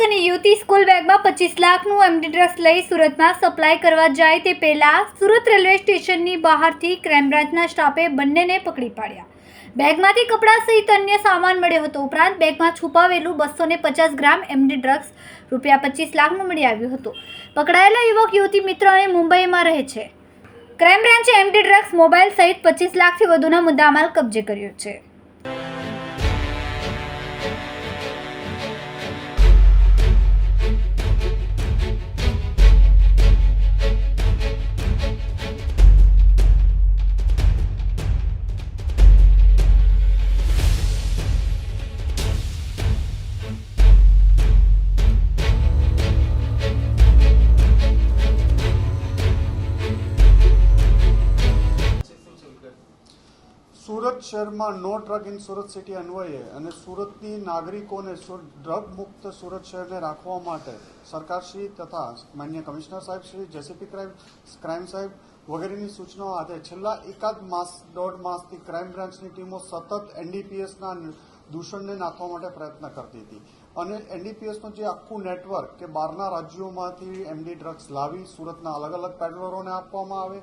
યુવક અને યુવતી સ્કૂલ બેગમાં પચીસ લાખનું એમડી ડ્રગ્સ લઈ સુરતમાં સપ્લાય કરવા જાય તે પહેલાં સુરત રેલવે સ્ટેશનની બહારથી ક્રાઇમ બ્રાન્ચના સ્ટાફે બંનેને પકડી પાડ્યા. બેગમાંથી કપડાં સહિત અન્ય સામાન મળ્યો હતો. ઉપરાંત બેગમાં છુપાવેલું બસો ને પચાસ ગ્રામ એમડી ડ્રગ્સ રૂપિયા પચીસ લાખનું મળી આવ્યું હતું. પકડાયેલા યુવક, યુવતી મિત્ર અને મુંબઈમાં રહે છે. ક્રાઇમ બ્રાન્ચે એમડી ડ્રગ્સ મોબાઈલ સહિત પચીસ લાખથી વધુના મુદ્દામાલ કબજે કર્યો છે. શહેરમાં no drug in Surat city અન્વયે અને સુરતની નાગરિકોને ડ્રગ મુક્ત સુરત શહેરને રાખવા માટે સરકારશ્રી તથા માન્ય કમિશનર સાહેબ શ્રી, જેસીપી ક્રાઇમ ક્રાઇમ સાહેબ વગેરેની સૂચનાઓ આધે છેલ્લા એકાદ માસ, દોઢ માસથી ક્રાઇમ બ્રાન્ચની ટીમો સતત એનડીપીએસના દૂષણને નાખવા માટે પ્રયત્ન કરતી હતી. અને એનડીપીએસનું જે આખું નેટવર્ક કે બહારના રાજ્યોમાંથી એમડી ડ્રગ્સ લાવી, સુરતના અલગ અલગ પેડલરોને આપવામાં આવે,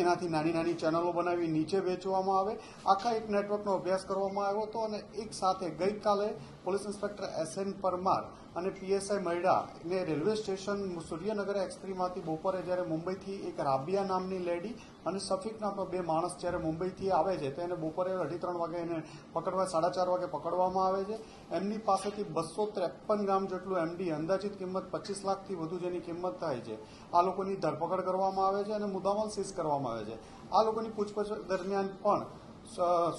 એનાથી નાની નાની ચેનલો બનાવી, નીચે વેચવામાં આવે, આખા એક નેટવર્કનો અભ્યાસ કરવામાં આવ્યો હતો અને એક સાથે ગઈકાલે police inspector S N Parmar અને પીએસઆઈ મૈડા ને રેલવે સ્ટેશન સૂર્યનગર એક્સપ્રીમાંથી બપોરે જ્યારે મુંબઈથી એક રાબિયા નામની લેડી અને સફીક નામનો બે માણસ જ્યારે મુંબઈથી આવે છે, તો એને બપોરે અઢી ત્રણ વાગે એને પકડવા, સાડા ચાર વાગે પકડવામાં આવે છે. એમની પાસેથી બસો ત્રેપન ગ્રામ જેટલું એમડી અંદાજિત કિંમત પચીસ લાખથી વધુ જેની કિંમત થાય છે. આ લોકોની ધરપકડ કરવામાં આવે છે અને મુદ્દામાલ સીઝ કરવામાં આવે છે. આ લોકોની પૂછપરછ દરમિયાન પણ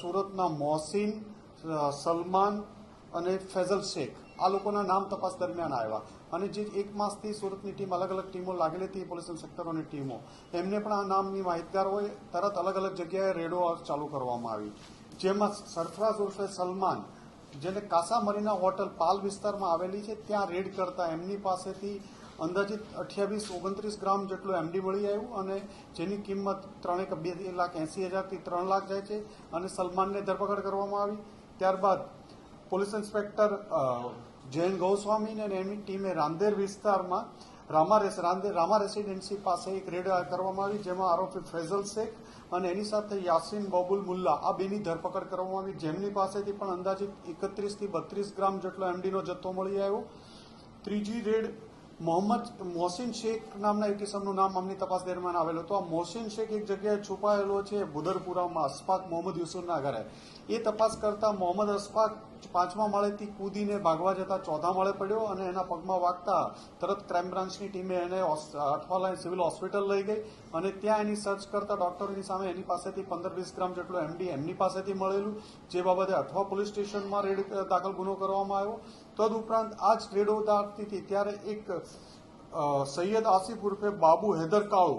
સુરતના મોહસિન સલમાન અને ફેઝલ શેખ આ લોકોના નામ તપાસ દરમિયાન આવ્યા. અને જે એક માસથી સુરતની ટીમ અલગ અલગ ટીમો લાગેલી હતી, પોલીસ ઇન્સ્પેક્ટરોની ટીમો. એમને પણ આ નામની માહિતગાર હોય, તરત અલગ અલગ જગ્યાએ રેડો ચાલુ કરવામાં આવી. જેમાં સરફરાઝ ઉર્ફે સલમાન, જેને કાસા મરીના હોટલ પાલ વિસ્તારમાં આવેલી છે, ત્યાં રેડ કરતા એમની પાસેથી અંદાજિત અઠ્યાવીસ, ઓગણત્રીસ ગ્રામ જેટલું એમડી મળી આવ્યું અને જેની કિંમત ત્રણેક, બે લાખ એંસી હજારથી ત્રણ લાખ જાય છે અને સલમાનને ધરપકડ કરવામાં આવી. ત્યારબાદ પોલીસ ઇન્સ્પેક્ટર જૈન ગૌસ્વામી અને ટીમે રાંદેર વિસ્તારમાં રામા રામા રેસિડેન્સી પાસે એક રેડ કરવામાં આવી, જેમાં આરોપી ફૈઝલ શેખ અને એની સાથે યાસીન બબુલ મુલ્લા. આ બેની ધરપકડ કરવામાં આવી. જેમની પાસેથી પણ અંદાજિત એકત્રીસથી બત્રીસ ગ્રામ જેટલો એમડીનો જથ્થો મળી આવ્યો. ત્રીજી રેડ મોહમ્મદ મોહસિન શેખ નામના એક કિસમનું નામ અમની તપાસ દરમિયાન આવેલું હતું. આ મોહસિન શેખ એક જગ્યાએ છુપાયેલો છે, બુદરપુરામાં અસ્ફાક મોહમ્મદ યુસુફના ઘરે. એ તપાસ કરતા મોહમ્મદ અશફાક પાંચમા માળેથી કૂદીને ભાગવા જતા ચોથા માળે પડ્યો અને એના પગમાં વાગતા તરત ક્રાઇમ બ્રાન્ચની ટીમે એને અઠવાલાઈન સિવિલ હોસ્પિટલ લઈ ગઈ અને ત્યાં એની સર્ચ કરતા ડોક્ટરોની સામે એની પાસેથી પંદર વીસ ગ્રામ જેટલું એમડી એમની પાસેથી મળેલું, જે બાબતે અઠવા પોલીસ સ્ટેશનમાં રેડ દાખલ ગુનો કરવામાં આવ્યો. તદઉપરાંત આ જ રેડો દાખતી ત્યારે એક સૈયદ આસિફ ઉર્ફે બાબુ હૈદર કાળુ